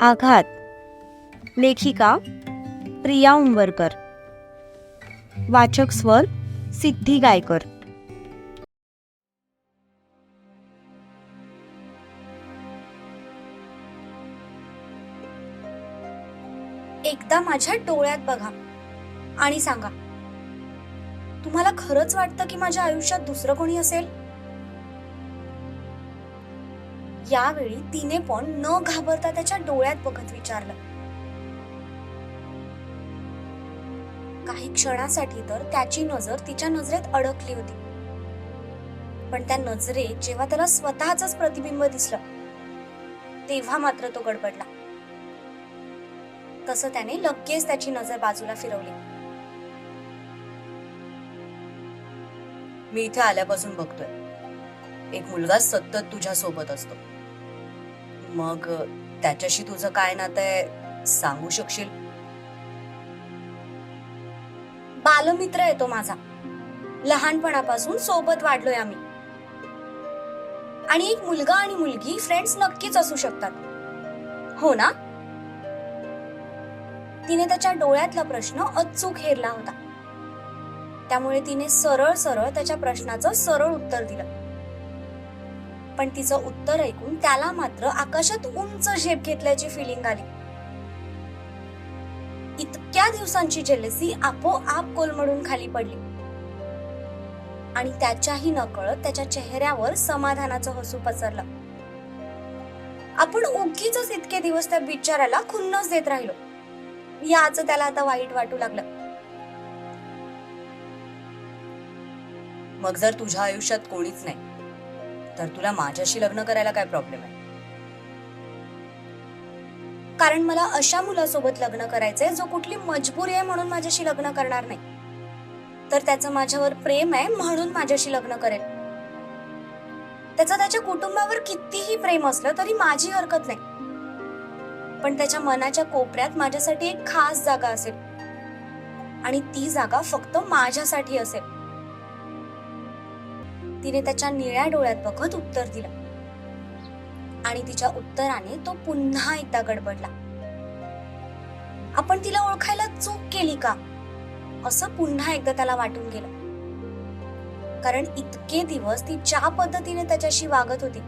आघात. लेखिका प्रिया उंबरकर. वाचक स्वर सिद्धी गायकर. एकदा माझ्या डोळ्यात बघा आणि सांगा तुम्हाला खरंच वाटतं की माझ्या आयुष्यात दुसरं कोणी असेल? यावेळी तिने पण न घाबरता त्याच्या डोळ्यात बघत विचारलं. काही क्षणासाठी तर त्याची नजर तिच्या नजरेत अडकली होती. पण त्या नजरेत जेव्हा त्याला स्वतःच प्रतिबिंब दिसलं तेव्हा मात्र तो गडबडला. तसं त्याने लगेच त्याची नजर बाजूला फिरवली. मी इथे आल्यापासून बघतोय. एक मुलगा सतत तुझ्या सोबत असतो. मग त्याच्याशी तुझं काय नातं आहे सांगू शकशील? बालमित्र आहे तो माझा. लहानपणापासून सोबत वाढलोय आम्ही. आणि एक मुलगा आणि मुलगी फ्रेंड्स नक्कीच असू शकतात. हो ना? तिने त्याच्या डोळ्यातला प्रश्न अचूक हेरला होता. त्यामुळे तिने सरळ सरळ त्याच्या प्रश्नाचं सरळ उत्तर दिलं. पण तिचं उत्तर ऐकून त्याला मात्र आकाशात उंच झेप घेतल्याची फिलिंग आली. इतक्या दिवसांची जेलसी आपोआप कोलमडून खाली पडली. आणि त्याच्याही नकळत त्याच्या चेहऱ्यावर समाधानाचं हसू पसरलं. आपण उगीच इतके दिवस त्या बिचाराला खुन्नस देत राहिलो. याच त्याला आता वाईट वाटू लागलं. मग जर तुझ्या आयुष्यात कोणीच नाही तर तुला माझ्याशी लग्न करायला काय प्रॉब्लेम आहे? कारण मला अशा मुलासोबत लग्न करायचंय जो कुठली मजबुरी आहे म्हणून माझ्याशी लग्न करणार नाही. तर त्याचं माझ्यावर प्रेम आहे म्हणून माझ्याशी लग्न करेल. त्याचं त्याच्या कुटुंबावर कितीही प्रेम असलं तरी माझी हरकत नाही. पण त्याच्या मनाच्या कोपऱ्यात माझ्यासाठी एक खास जागा असेल. आणि ती जागा फक्त माझ्यासाठी असेल. तिने त्याच्या निळ्या डोळ्यात बघत उत्तर दिलं. आणि तिच्या उत्तराने तो पुन्हा एकदा गडबडला. आपण तिला ओळखायला चूक केली का? असं पुन्हा एकदा त्याला वाटून गेलं. कारण इतके दिवस ती ज्या पद्धतीने त्याच्याशी वागत होती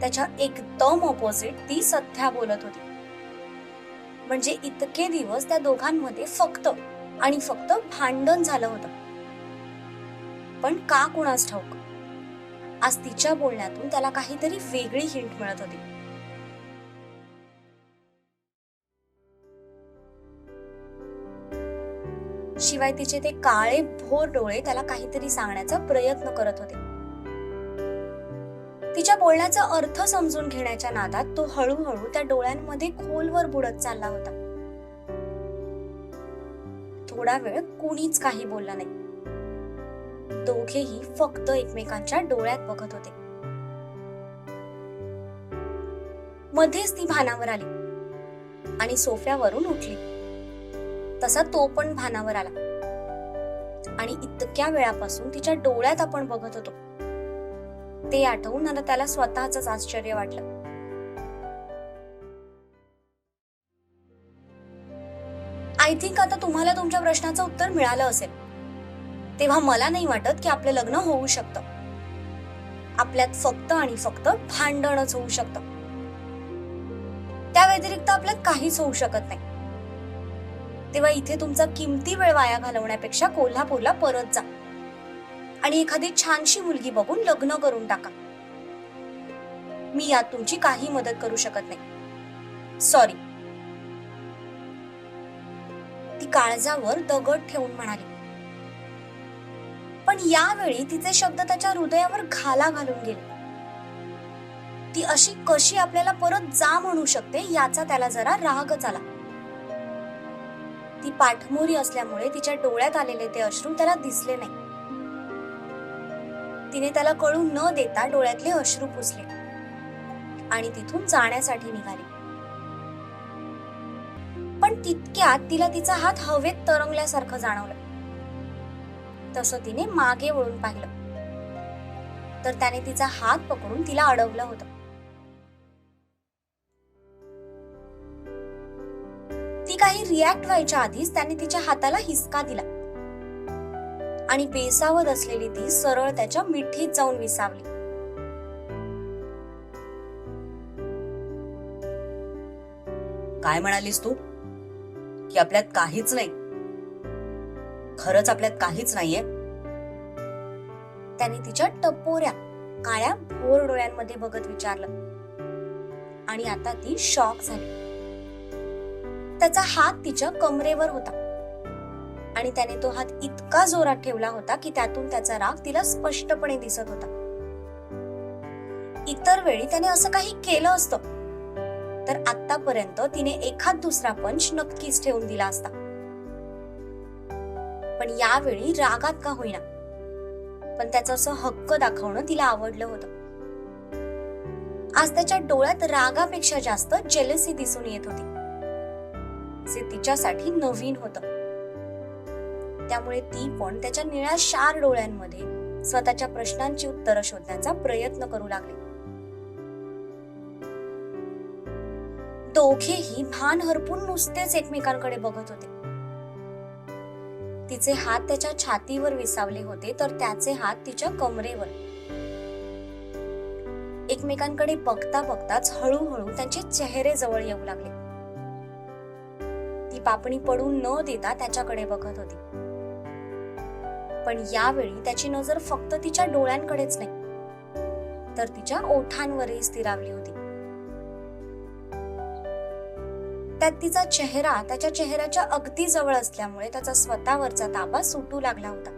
त्याच्या एकदम ऑपोजिट ती सध्या बोलत होती. म्हणजे इतके दिवस त्या दोघांमध्ये फक्त आणि फक्त भांडण झालं होतं. पण का कुणास ठाऊक? आज तिच्या बोलण्यातून त्याला काहीतरी वेगळी हिंट मिळत होती. शिवाय तिचे ते काळे भोर डोळे त्याला काहीतरी सांगण्याचा प्रयत्न करत होते. तिच्या बोलण्याचा अर्थ समजून घेण्याच्या नादात तो हळूहळू त्या डोळ्यांमध्ये खोलवर बुडत चालला होता. थोडा वेळ कुणीच काही बोलला नाही. दोघेही फक्त एकमेकांच्या डोळ्यात बघत होते. मध्येच ती भानावर आली आणि सोफ्यावरून उठली. तसा तो पण भानावर आला. आणि इतक्या वेळापासून तिच्या डोळ्यात आपण बघत होतो. ते आठवून आता त्याला स्वतःच आश्चर्य वाटलं. आय थिंक आता तुम्हाला तुमच्या प्रश्नाचं उत्तर मिळालं असेल. तेव्हा मला नाही वाटत की आपलं लग्न होऊ शकतं. आपल्यात फक्त आणि फक्त भांडणच होऊ शकतं. त्या व्यतिरिक्त आपल्यात काहीच होऊ शकत नाही. तेव्हा इथे तुमचा किमती वेळ वाया घालवण्यापेक्षा कोल्हापूरला परत जा. आणि एखादी छानशी मुलगी बघून लग्न करून टाका. मी यात तुमची काही मदत करू शकत नाही. सॉरी ती काळजावर दगड ठेवून म्हणाली. पण यावेळी तिचे शब्द त्याच्या हृदयावर घाला घालून गेले. ती अशी कशी आपल्याला परत जा म्हणू शकते याचा त्याला जरा रागच आला. ती पाठमोरी असल्यामुळे तिच्या डोळ्यात आलेले ते अश्रू त्याला दिसले नाही. तिने त्याला कळू न देता डोळ्यातले अश्रू पुसले आणि तिथून जाण्यासाठी निघाली. पण तितक्यात तिला तिचा हात हवेत तरंगल्यासारखं जाणवलं. तसं तिने मागे वळून पाहिलं. तर त्याने तिचा हात पकडून तिला अडवलं होतं. काही रिॲक्ट व्हायच्या आधीच त्याने तिच्या हाताला हिसका दिला. आणि बेसावत असलेली ती सरळ त्याच्या मिठीत जाऊन विसावली. काय म्हणालीस तू? की आपल्यात काहीच नाही. खरंच आपल्यात काहीच नाहीये. त्याने तिच्या टपोऱ्या काळ्या भोर डोळ्यांमध्ये बघत विचारलं. आणि आता ती शॉक झाली. त्याचा हात तिच्या कमरेवर होता. आणि त्याने तो हात इतका जोरात ठेवला होता की त्यातून त्याचा राग तिला स्पष्टपणे दिसत होता. इतर वेळी त्याने असं काही केलं असतं. तर आतापर्यंत तिने एखाद दुसरा पंच नक्कीच ठेवून दिला असता. पण यावेळी रागात का होईना. पण त्याचं असं हक्क दाखवणं तिला आवडलं होतं. आज त्याच्या डोळ्यात रागापेक्षा जास्त जेलसी दिसून येत होती. जे तिच्यासाठी नवीन होत. त्यामुळे ती पण त्याच्या निळ्या शार डोळ्यांमध्ये स्वतःच्या प्रश्नांची उत्तरं शोधण्याचा प्रयत्न करू लागली. दोघेही भान हरपून नुसतेच एकमेकांकडे बघत होते. तिचे हात त्याच्या छातीवर विसावले होते तर त्याचे हात तिच्या कमरेवर. एकमेकांकडे बघता बघताच हळूहळू त्यांचे चेहरे जवळ येऊ लागले. ती पापणी पडून न देता त्याच्याकडे बघत होती. पण यावेळी त्याची नजर फक्त तिच्या डोळ्यांकडेच नाही तर तिच्या ओठांवरही स्थिरावली होती. त्यात तिचा चेहरा त्याच्या चेहऱ्याच्या अगदी जवळ असल्यामुळे त्याचा स्वतःवरचा ताबा सुटू लागला होता.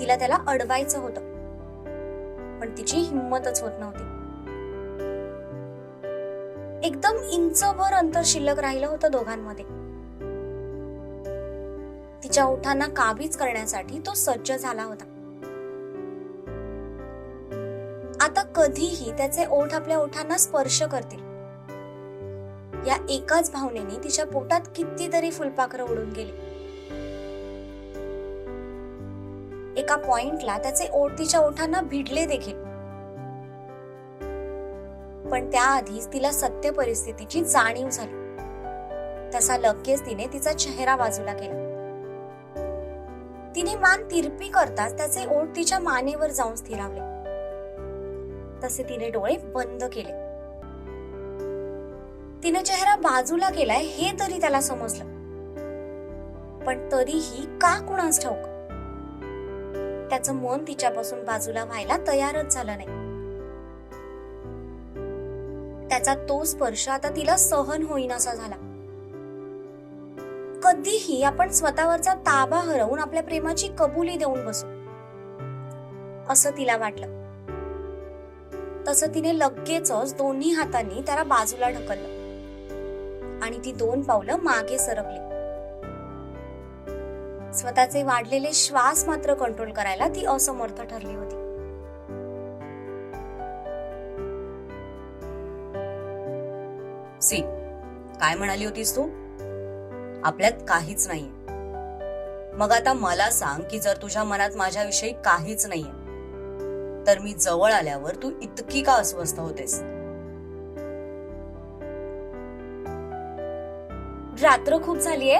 तिला त्याला अडवायचं होतं. पण तिची हिंमतच होत नव्हती. एकदम इंचभर अंतर शिल्लक राहिलं होतं दोघांमध्ये. तिच्या ओठांना काबीज करण्यासाठी तो सज्ज झाला होता. आता कधीही त्याचे ओठ आपल्या ओठांना स्पर्श करतील. या एकाच भावनेने तिच्या पोटात कितीतरी फुलपाखरं उडून गेली. एका पॉइंटला त्याचे ओठ तिच्या ओठांना भिडले देखील. पण त्याआधीच तिला सत्य परिस्थितीची जाणीव झाली. तसा लगेच तिने तिचा चेहरा बाजूला केला. तिने मान तिरपी करताच त्याचे ओठ तिच्या मानेवर जाऊन स्थिरावले. तसे तिने डोळे बंद केले. तिने चेहरा बाजूला केलाय हे तरी त्याला समजलं. पण तरीही का कुणास ठाऊक? त्याचं मन तिच्यापासून बाजूला व्हायला तयारच झालं नाही. त्याचा तो स्पर्श आता तिला सहन होईनासा झाला. कधीही आपण स्वतःवरचा ताबा हरवून आपल्या प्रेमाची कबुली देऊन बसू. असं तिला वाटलं. तसं तिने लगेचच दोन्ही हातांनी त्याला बाजूला ढकललं. आणि ती दोन पावलं मागे सरकली. स्वतःचे वाढलेले श्वास मात्र कंट्रोल करायला ती असमर्थ ठरली होती. सी काय म्हणाली होतीस तू? आपल्यात काहीच नाहीये. मग आता मला सांग की जर तुझ्या मनात माझ्याविषयी काहीच नाहीये तर मी जवळ आल्यावर तू इतकी का अस्वस्थ होतेस? रात्र खूप झालीये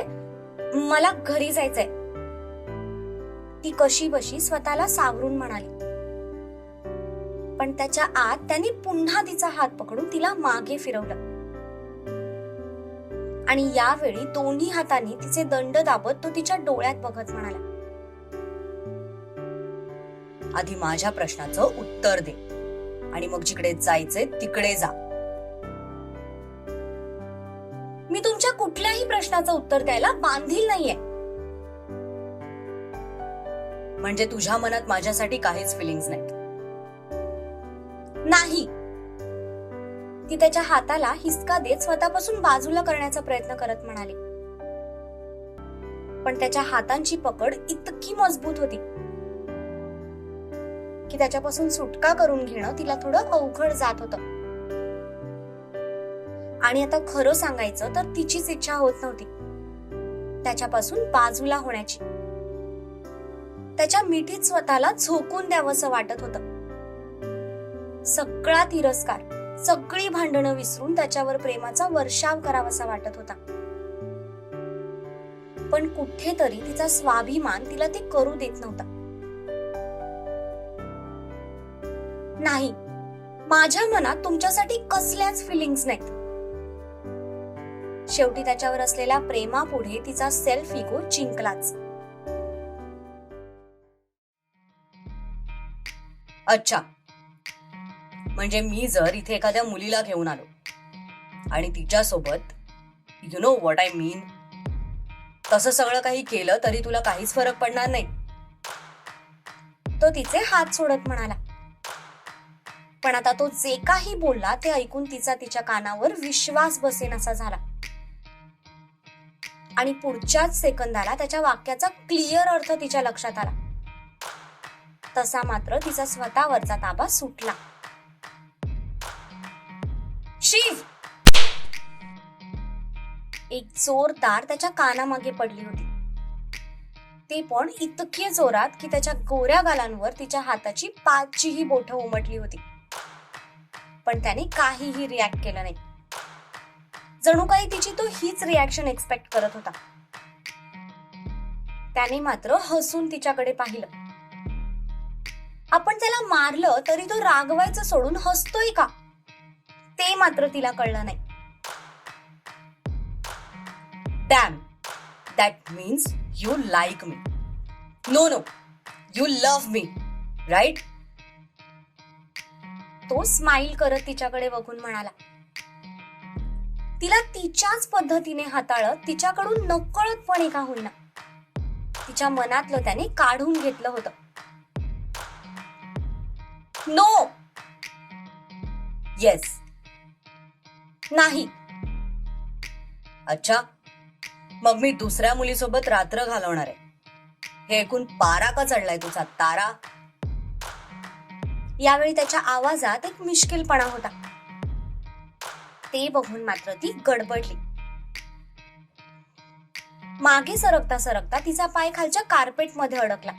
मला घरी जायचंय. ती कशी बशी स्वतःला सावरून म्हणाली. पण त्याच्या आत त्यांनी पुन्हा तिचा हात पकडून तिला मागे फिरवलं. आणि यावेळी दोन्ही हातांनी तिचे दंड दाबत तो तिच्या डोळ्यात बघत म्हणाला. आधी माझ्या प्रश्नाचं उत्तर दे. आणि मग जिकडे जायचंय तिकडे जा. मी तुमच्या कुठल्याही प्रश्नाचं उत्तर द्यायला बांधील नाहीये. म्हणजे तुझ्या मनात माझ्यासाठी काहीच फिलिंग्स नाहीत. नाही. ती त्याच्या हाताला हिसका देत स्वतःपासून बाजूला करण्याचा प्रयत्न करत म्हणाली. पण त्याच्या हातांची पकड इतकी मजबूत होती. की त्याच्यापासून सुटका करून घेणं तिला थोडं अवघड जात होतं. आणि आता खरं सांगायचं तर तिचीच इच्छा होत नव्हती. त्याच्यापासून बाजूला होण्याची. त्याच्या मिठीत स्वतःला झोकून द्यावंसं वाटत होतं. सगळा तिरस्कार सगळी भांडणं विसरून त्याच्यावर प्रेमाचा वर्षाव करावासा वाटत होता. पण कुठेतरी तिचा स्वाभिमान तिला ते करू देत नव्हता. नाही माझ्या मनात तुमच्यासाठी कसल्याच फिलिंग्स नाहीत. शेवटी त्याच्यावर असलेल्या प्रेमापुढे तिचा सेल्फ इगो जिंकलाच. अच्छा. म्हणजे मी जर इथे एखाद्या मुलीला घेऊन आलो आणि तिच्यासोबत you know what I mean तसं सगळं काही केलं तरी तुला काहीच फरक पडणार नाही. तो तिचे हात सोडत म्हणाला. पण आता तो जे काही बोलला ते ऐकून तिचा तिच्या कानावर विश्वास बसेन असा झाला. आणि पुढच्याच सेकंदाला त्याच्या वाक्याचा क्लिअर अर्थ तिच्या लक्षात आला. तसा मात्र तिचा स्वतःवरचा ताबा सुटला. शिव! एक जोरदार त्याच्या कानामागे पडली होती. ते पण इतके जोरात की त्याच्या गोऱ्या गालांवर तिच्या हाताची पाचचीही बोट उमटली होती. पण त्याने काहीही रिॲक्ट केलं नाही. जणू काही तिची तो हीच रिॲक्शन एक्सपेक्ट करत होता. त्याने मात्र हसून तिच्याकडे पाहिलं. आपण त्याला मारलं तरी तो रागवायचं सोडून हसतोय का? ते मात्र तिला कळलं नाही. Damn that means you like me no no you love me right तो स्माइल करत तिच्याकडे बघून म्हणाला तिला तिच्याच पद्धतीने हाताळत तिच्याकडून नकळतपणे का होईना. तिच्या मनातलं त्याने काढून घेतलं होतं. नो येस नाही. अच्छा. मग मी दुसऱ्या मुलीसोबत रात्र घालवणार आहे. हे ऐकून पारा का चढलाय तुझा तारा? यावेळी त्याच्या आवाजात एक मिश्किलपणा होता. ते बघून मात्र ती गडबडली. मागे सरकता सरकता तिचा पाय खालच्या कार्पेटमध्ये अडकला.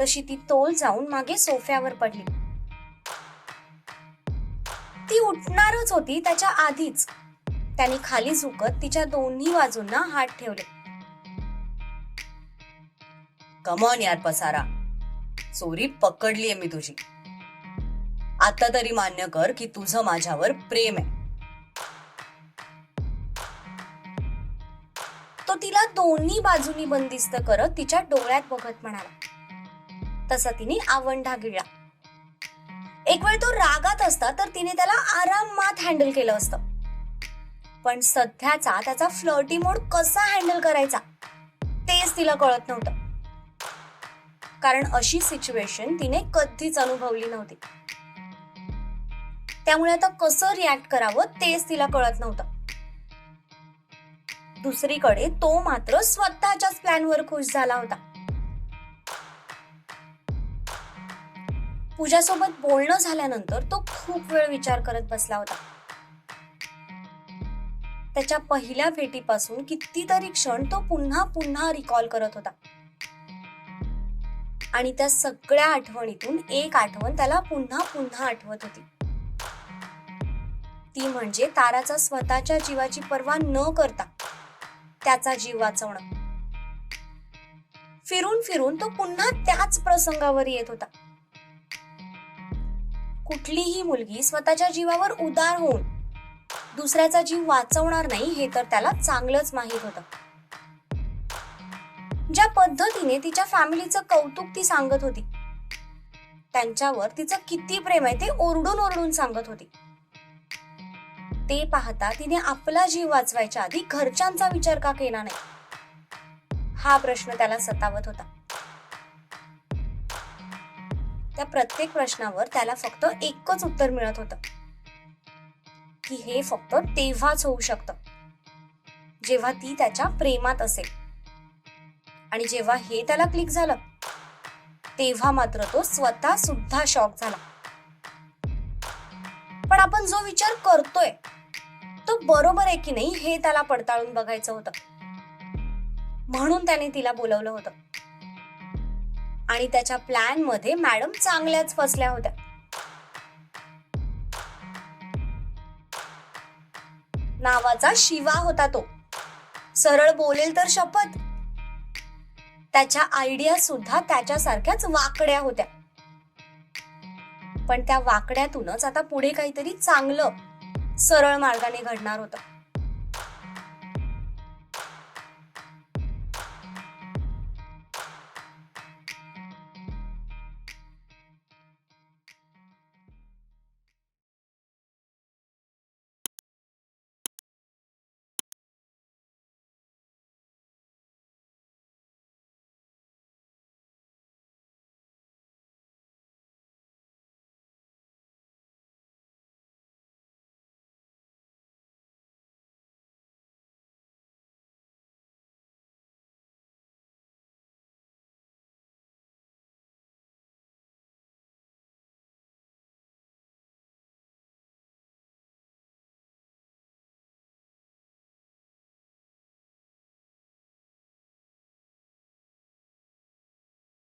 तशी ती तोल जाऊन मागे सोफ्यावर पडली. ती उठणारच होती त्याच्या आधीच. त्याने खाली झुकत तिच्या दोन्ही बाजूंना हात ठेवले. कमॉन यार पसारा. चोरी पकडलीये मी तुझी. आता तरी मान्य कर की तुझं माझ्यावर प्रेम आहे. दोन्ही बाजूनी बंदिस्त करत तिच्या डोळ्यात बघत म्हणाला. तसा तिने आवंढा गिळला. एक वेळ तो रागात असता तर तिने त्याला आरामात हँडल केलं असतं. पण सध्याचा त्याचा फ्लर्टी मोड कसा हँडल करायचा तेच तिला कळत नव्हतं. कारण अशी सिच्युएशन तिने कधीच अनुभवली नव्हती. त्यामुळे आता कसं रिॲक्ट करावं तेच तिला कळत नव्हतं. दुसरीकडे तो मात्र स्वतःच्याच प्लॅनवर खुश झाला होता. पूजासोबत बोलणं झाल्यानंतर तो खूप वेळ विचार करत बसला होता. त्याच्या पहिल्या भेटीपासून कितीतरी क्षण तो पुन्हा पुन्हा रिकॉल करत होता. आणि त्या सगळ्या आठवणीतून एक आठवण त्याला पुन्हा पुन्हा आठवत होती. ती म्हणजे ताराचा स्वतःच्या जीवाची पर्वा न करता त्याचा जीव वाचवणं. फिरून फिरून तो पुन्हा त्याच प्रसंगावर येत होता. कुठलीही मुलगी स्वतःच्या जीवावर उदार होऊन दुसऱ्याचा जीव वाचवणार नाही हे तर त्याला चांगलंच माहीत होतं. ज्या पद्धतीने तिच्या फॅमिलीचं कौतुक ती सांगत होती. त्यांच्यावर तिचं किती प्रेम आहे ते ओरडून ओरडून सांगत होती. ते पाहता तिने आपला जीव वाचवायच्या आधी घरच्यांचा विचार का केला नाही? हा प्रश्न त्याला सतावत होता. त्या प्रत्येक प्रश्नावर त्याला फक्त एकच उत्तर मिळत होत. की हे फक्त तेव्हाच होऊ शकतं. जेव्हा ती त्याच्या प्रेमात असेल. आणि जेव्हा हे त्याला क्लिक झालं तेव्हा मात्र तो स्वतः सुद्धा शॉक झाला. पण आपण जो विचार करतोय तो बरोबर आहे की नाही हे त्याला पडताळून बघायचं होतं. म्हणून त्याने तिला बोलवलं होतं. आणि त्याच्या प्लॅनमध्ये मॅडम चांगल्याच फसल्या होत्या. नावाचा शिवा होता तो. सरळ बोलेल तर शपथ. त्याच्या आयडिया सुद्धा त्याच्यासारख्याच वाकड्या होत्या. पण त्या वाकड्यातूनच आता पुढे काहीतरी चांगलं सरळ मार्गाने घडणार होतं.